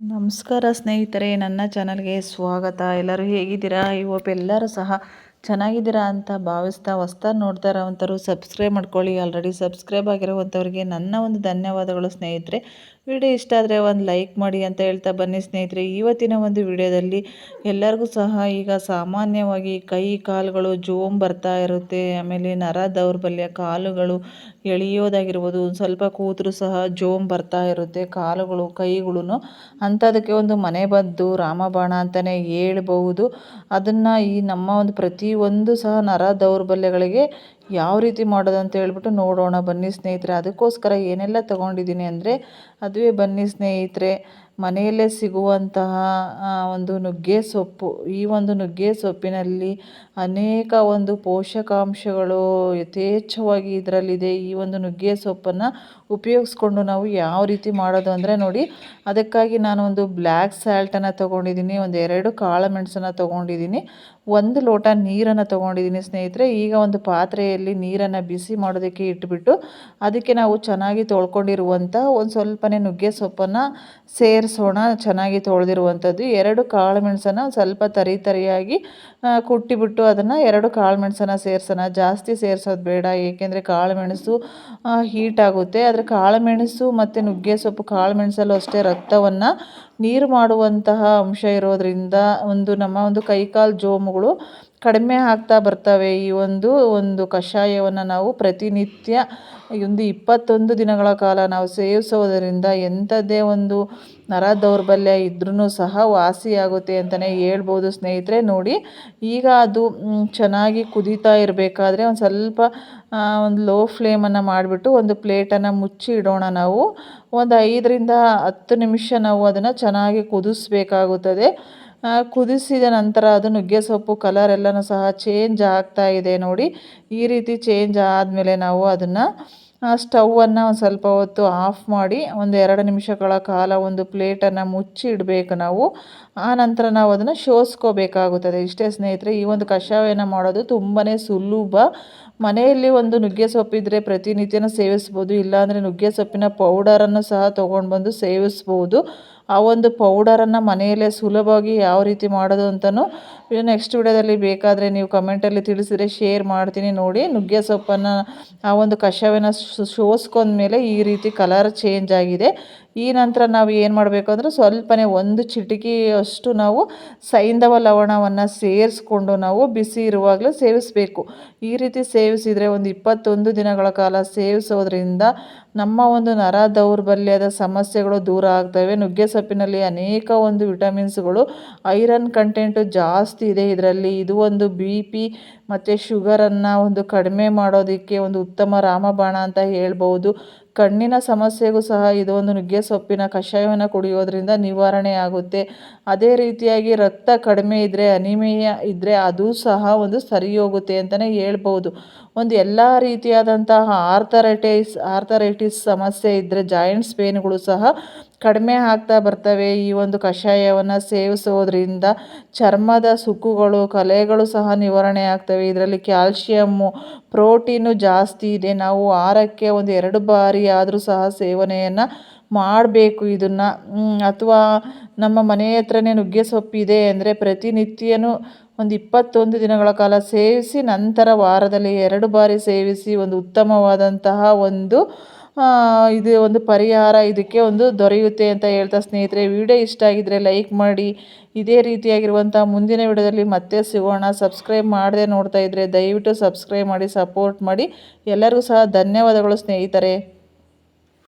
ನಮಸ್ಕಾರ ಸ್ನೇಹಿತರೆ, ನನ್ನ ಚಾನಲ್ಗೆ ಸ್ವಾಗತ. ಎಲ್ಲರೂ ಹೇಗಿದ್ದೀರಾ? ಐ ಹೋಪ್ ಎಲ್ಲರೂ ಸಹ ಚೆನ್ನಾಗಿದ್ದೀರಾ ಅಂತ ಭಾವಿಸ್ತಾ ಹೊಸ್ದಾಗಿ ನೋಡ್ತಾ ಇರೋವಂಥವ್ರು ಸಬ್ಸ್ಕ್ರೈಬ್ ಮಾಡ್ಕೊಳ್ಳಿ. ಆಲ್ರೆಡಿ ಸಬ್ಸ್ಕ್ರೈಬ್ ಆಗಿರುವಂಥವ್ರಿಗೆ ನನ್ನ ಒಂದು ಧನ್ಯವಾದಗಳು ಸ್ನೇಹಿತರೆ. ವಿಡಿಯೋ ಇಷ್ಟ ಆದರೆ ಒಂದು ಲೈಕ್ ಮಾಡಿ ಅಂತ ಹೇಳ್ತಾ ಬನ್ನಿ ಸ್ನೇಹಿತರೆ. ಇವತ್ತಿನ ಒಂದು ವಿಡಿಯೋದಲ್ಲಿ ಎಲ್ಲರಿಗೂ ಸಹ ಈಗ ಸಾಮಾನ್ಯವಾಗಿ ಕೈ, ಕಾಲುಗಳು ಜೋಮ್ ಬರ್ತಾ ಇರುತ್ತೆ. ಆಮೇಲೆ ನರ ದೌರ್ಬಲ್ಯ, ಕಾಲುಗಳು ಎಳೆಯೋದಾಗಿರ್ಬೋದು ಸ್ವಲ್ಪ ಕೂತರೂ ಸಹ ಜೋಮ್ ಬರ್ತಾ ಇರುತ್ತೆ. ಕಾಲುಗಳು ಕೈಗಳು ಅಂಥದಕ್ಕೆ ಒಂದು ಮನೆ ಬದ್ದು ರಾಮಬಾಣ ಅಂತಲೇ ಹೇಳ್ಬಹುದು. ಅದನ್ನು ಈ ನಮ್ಮ ಒಂದು ಪ್ರತಿಯೊಂದು ಸಹ ನರ ದೌರ್ಬಲ್ಯಗಳಿಗೆ ಯಾವ ರೀತಿ ಮಾಡೋದು ಅಂತ ಹೇಳ್ಬಿಟ್ಟು ನೋಡೋಣ ಬನ್ನಿ ಸ್ನೇಹಿತರೆ. ಅದಕ್ಕೋಸ್ಕರ ಏನೆಲ್ಲ ತೊಗೊಂಡಿದ್ದೀನಿ ಅಂದರೆ, ಅದುವೇ ಬನ್ನಿ ಸ್ನೇಹಿತರೆ. ಮನೆಯಲ್ಲೇ ಸಿಗುವಂತಹ ಒಂದು ನುಗ್ಗೆ ಸೊಪ್ಪು. ಈ ಒಂದು ನುಗ್ಗೆ ಸೊಪ್ಪಿನಲ್ಲಿ ಅನೇಕ ಒಂದು ಪೋಷಕಾಂಶಗಳು ಯಥೇಚ್ಛವಾಗಿ ಇದರಲ್ಲಿದೆ. ಈ ಒಂದು ನುಗ್ಗೆ ಸೊಪ್ಪನ್ನು ಉಪಯೋಗಿಸ್ಕೊಂಡು ನಾವು ಯಾವ ರೀತಿ ಮಾಡೋದು ಅಂದರೆ ನೋಡಿ, ಅದಕ್ಕಾಗಿ ನಾನು ಒಂದು ಬ್ಲ್ಯಾಕ್ ಸ್ಯಾಲ್ಟನ್ನು ತೊಗೊಂಡಿದ್ದೀನಿ, ಒಂದು ಎರಡು ಕಾಳು ಮೆಣಸನ್ನು ತೊಗೊಂಡಿದ್ದೀನಿ, ಒಂದು ಲೋಟ ನೀರನ್ನು ತೊಗೊಂಡಿದ್ದೀನಿ ಸ್ನೇಹಿತರೆ. ಈಗ ಒಂದು ಪಾತ್ರೆಯಲ್ಲಿ ನೀರನ್ನು ಬಿಸಿ ಮಾಡೋದಕ್ಕೆ ಇಟ್ಬಿಟ್ಟು ಅದಕ್ಕೆ ನಾವು ಚೆನ್ನಾಗಿ ತೊಳ್ಕೊಂಡಿರುವಂಥ ಒಂದು ಸ್ವಲ್ಪನೇ ನುಗ್ಗೆ ಸೊಪ್ಪನ್ನು ಸೇರಿಸೋಣ ಚೆನ್ನಾಗಿ ತೊಳೆದಿರುವಂಥದ್ದು. ಎರಡು ಕಾಳು ಮೆಣಸನ್ನು ಸ್ವಲ್ಪ ತರಿ ತರಿಯಾಗಿ ಕುಟ್ಟಿಬಿಟ್ಟು ಅದನ್ನು ಎರಡು ಕಾಳು ಮೆಣಸನ್ನು ಸೇರಿಸೋಣ. ಜಾಸ್ತಿ ಸೇರಿಸೋದು ಬೇಡ, ಏಕೆಂದರೆ ಕಾಳು ಮೆಣಸು ಹೀಟ್ ಆಗುತ್ತೆ. ಆದರೆ ಕಾಳು ಮೆಣಸು ಮತ್ತು ನುಗ್ಗೆ ಸೊಪ್ಪು ಕಾಳು ಮೆಣಸಲ್ಲೂ ಅಷ್ಟೇ ರಕ್ತವನ್ನು ನೀರು ಮಾಡುವಂತಹ ಅಂಶ ಇರೋದರಿಂದ ಒಂದು ನಮ್ಮ ಒಂದು ಕೈಕಾಲು ಜೋಮುಗಳು ಕಡಿಮೆ ಆಗ್ತಾ ಬರ್ತವೆ. ಈ ಒಂದು ಒಂದು ಕಷಾಯವನ್ನು ನಾವು ಪ್ರತಿನಿತ್ಯ ಒಂದು ಇಪ್ಪತ್ತೊಂದು ದಿನಗಳ ಕಾಲ ನಾವು ಸೇವಿಸೋದರಿಂದ ಎಂಥದ್ದೇ ಒಂದು ನರ ದೌರ್ಬಲ್ಯ ಇದ್ರೂ ಸಹ ವಾಸಿಯಾಗುತ್ತೆ ಅಂತಲೇ ಹೇಳ್ಬೋದು ಸ್ನೇಹಿತರೆ. ನೋಡಿ, ಈಗ ಅದು ಚೆನ್ನಾಗಿ ಕುದೀತಾ ಇರಬೇಕಾದ್ರೆ ಒಂದು ಸ್ವಲ್ಪ ಒಂದು ಲೋ ಫ್ಲೇಮನ್ನು ಮಾಡಿಬಿಟ್ಟು ಒಂದು ಪ್ಲೇಟನ್ನು ಮುಚ್ಚಿ ಇಡೋಣ ನಾವು. ಒಂದು ಐದರಿಂದ ಹತ್ತು ನಿಮಿಷ ನಾವು ಅದನ್ನು ಚೆನ್ನಾಗಿ ಕುದಿಸ್ಬೇಕಾಗುತ್ತದೆ. ಕುದಿಸಿದ ನಂತರ ಅದು ನುಗ್ಗೆ ಸೊಪ್ಪು ಕಲರ್ ಎಲ್ಲನೂ ಸಹ ಚೇಂಜ್ ಆಗ್ತಾ ಇದೆ ನೋಡಿ. ಈ ರೀತಿ ಚೇಂಜ್ ಆದಮೇಲೆ ನಾವು ಅದನ್ನು ಸ್ಟವನ್ನು ಒಂದು ಸ್ವಲ್ಪ ಹೊತ್ತು ಆಫ್ ಮಾಡಿ ಒಂದು ಎರಡು ನಿಮಿಷಗಳ ಕಾಲ ಒಂದು ಪ್ಲೇಟನ್ನು ಮುಚ್ಚಿ ಇಡಬೇಕು ನಾವು. ಆ ನಂತರ ನಾವು ಅದನ್ನು ಶೋಸ್ಕೋಬೇಕಾಗುತ್ತದೆ. ಇಷ್ಟೇ ಸ್ನೇಹಿತರೆ, ಈ ಒಂದು ಕಷಾಯನ ಮಾಡೋದು ತುಂಬಾ ಸುಲಭ. ಮನೆಯಲ್ಲಿ ಒಂದು ನುಗ್ಗೆ ಸೊಪ್ಪಿದ್ರೆ ಪ್ರತಿನಿತ್ಯನೂ ಸೇವಿಸ್ಬೋದು, ಇಲ್ಲಾಂದರೆ ನುಗ್ಗೆ ಸೊಪ್ಪಿನ ಪೌಡರನ್ನು ಸಹ ತೊಗೊಂಡು ಬಂದು ಸೇವಿಸ್ಬೋದು. ಆ ಒಂದು ಪೌಡರನ್ನು ಮನೆಯಲ್ಲೇ ಸುಲಭವಾಗಿ ಯಾವ ರೀತಿ ಮಾಡೋದು ಅಂತಲೂ ನೆಕ್ಸ್ಟ್ ವಿಡಿಯೋದಲ್ಲಿ ಬೇಕಾದರೆ ನೀವು ಕಮೆಂಟಲ್ಲಿ ತಿಳಿಸಿದರೆ ಶೇರ್ ಮಾಡ್ತೀನಿ ನೋಡಿ. ನುಗ್ಗೆ ಸೊಪ್ಪನ್ನು ಆ ಒಂದು ಕಷಾಯನ ಸೋಸ್ಕೊಂಡ್ಮೇಲೆ ಈ ರೀತಿ ಕಲರ್ ಚೇಂಜ್ ಆಗಿದೆ. ಈ ನಂತರ ನಾವು ಏನು ಮಾಡಬೇಕು ಅಂದರೆ ಸ್ವಲ್ಪನೇ ಒಂದು ಚಿಟಿಕೆಯಷ್ಟು ನಾವು ಸೈಂಧವ ಲವಣವನ್ನು ಸೇರಿಸ್ಕೊಂಡು ನಾವು ಬಿಸಿ ಇರುವಾಗಲೂ ಸೇವಿಸಬೇಕು. ಈ ರೀತಿ ಸೇವಿಸಿದರೆ ಒಂದು ಇಪ್ಪತ್ತೊಂದು ದಿನಗಳ ಕಾಲ ಸೇವಿಸೋದ್ರಿಂದ ನಮ್ಮ ಒಂದು ನರ ದೌರ್ಬಲ್ಯದ ಸಮಸ್ಯೆಗಳು ದೂರ ಆಗ್ತವೆ. ನುಗ್ಗೆ ಸೊಪ್ಪಿನಲ್ಲಿ ಅನೇಕ ಒಂದು ವಿಟಮಿನ್ಸ್ಗಳು, ಐರನ್ ಕಂಟೆಂಟು ಜಾಸ್ತಿ ಇದೆ ಇದರಲ್ಲಿ. ಇದು ಒಂದು ಬಿ ಪಿ ಮತ್ತು ಶುಗರನ್ನು ಒಂದು ಕಡಿಮೆ ಮಾಡೋದಕ್ಕೆ ಒಂದು ಉತ್ತಮ ರಾಮಬಾಣ ಅಂತ ಹೇಳ್ಬೋದು ಕಣ್ಣಿನ ಸಮಸ್ಯೆಗೂ ಸಹ ಇದು ಒಂದು ನುಗ್ಗೆ ಸೊಪ್ಪಿನ ಕಷಾಯವನ್ನು ಕುಡಿಯೋದ್ರಿಂದ ನಿವಾರಣೆ ಆಗುತ್ತೆ. ಅದೇ ರೀತಿಯಾಗಿ ರಕ್ತ ಕಡಿಮೆ ಇದ್ದರೆ ಅನಿಮಿಯ ಇದ್ದರೆ ಅದು ಸಹ ಒಂದು ಸರಿ ಹೋಗುತ್ತೆ ಅಂತಲೇ ಹೇಳ್ಬೋದು. ಒಂದು ಎಲ್ಲ ರೀತಿಯಾದಂತಹ ಆರ್ಥರೈಟೈಸ್, ಆರ್ಥರೈಟಿಸ್ ಸಮಸ್ಯೆ ಇದ್ದರೆ ಜಾಯಿಂಟ್ಸ್ ಪೇನ್ಗಳು ಸಹ ಕಡಿಮೆ ಆಗ್ತಾ ಬರ್ತವೆ. ಈ ಒಂದು ಕಷಾಯವನ್ನು ಸೇವಿಸೋದ್ರಿಂದ ಚರ್ಮದ ಸುಕ್ಕುಗಳು, ಕಲೆಗಳು ಸಹ ನಿವಾರಣೆ ಆಗ್ತವೆ. ಇದರಲ್ಲಿ ಕ್ಯಾಲ್ಶಿಯಮ್ಮು ಪ್ರೋಟೀನು ಜಾಸ್ತಿ ಇದೆ. ನಾವು ವಾರಕ್ಕೆ ಒಂದು ಎರಡು ಬಾರಿ ಆದರೂ ಸಹ ಸೇವನೆಯನ್ನು ಮಾಡಬೇಕು. ಇದನ್ನು ಅಥವಾ ನಮ್ಮ ಮನೆ ಹತ್ರನೇ ನುಗ್ಗೆ ಸೊಪ್ಪಿದೆ ಅಂದರೆ ಪ್ರತಿನಿತ್ಯನೂ ಒಂದು ಇಪ್ಪತ್ತೊಂದು ದಿನಗಳ ಕಾಲ ಸೇವಿಸಿ, ನಂತರ ವಾರದಲ್ಲಿ ಎರಡು ಬಾರಿ ಸೇವಿಸಿ ಒಂದು ಉತ್ತಮವಾದಂತಹ ಒಂದು ಇದು ಒಂದು ಪರಿಹಾರ, ಇದಕ್ಕೆ ಒಂದು ದೊರೆಯುತ್ತೆ ಅಂತ ಹೇಳ್ತಾ ಸ್ನೇಹಿತರೆ. ವಿಡಿಯೋ ಇಷ್ಟ ಆಗಿದ್ದರೆ ಲೈಕ್ ಮಾಡಿ. ಇದೇ ರೀತಿಯಾಗಿರುವಂಥ ಮುಂದಿನ ವಿಡಿಯೋದಲ್ಲಿ ಮತ್ತೆ ಸಿಗೋಣ. ಸಬ್ಸ್ಕ್ರೈಬ್ ಮಾಡದೆ ನೋಡ್ತಾ ಇದ್ದರೆ ದಯವಿಟ್ಟು ಸಬ್ಸ್ಕ್ರೈಬ್ ಮಾಡಿ, ಸಪೋರ್ಟ್ ಮಾಡಿ. ಎಲ್ಲರಿಗೂ ಸಹ ಧನ್ಯವಾದಗಳು ಸ್ನೇಹಿತರೆ.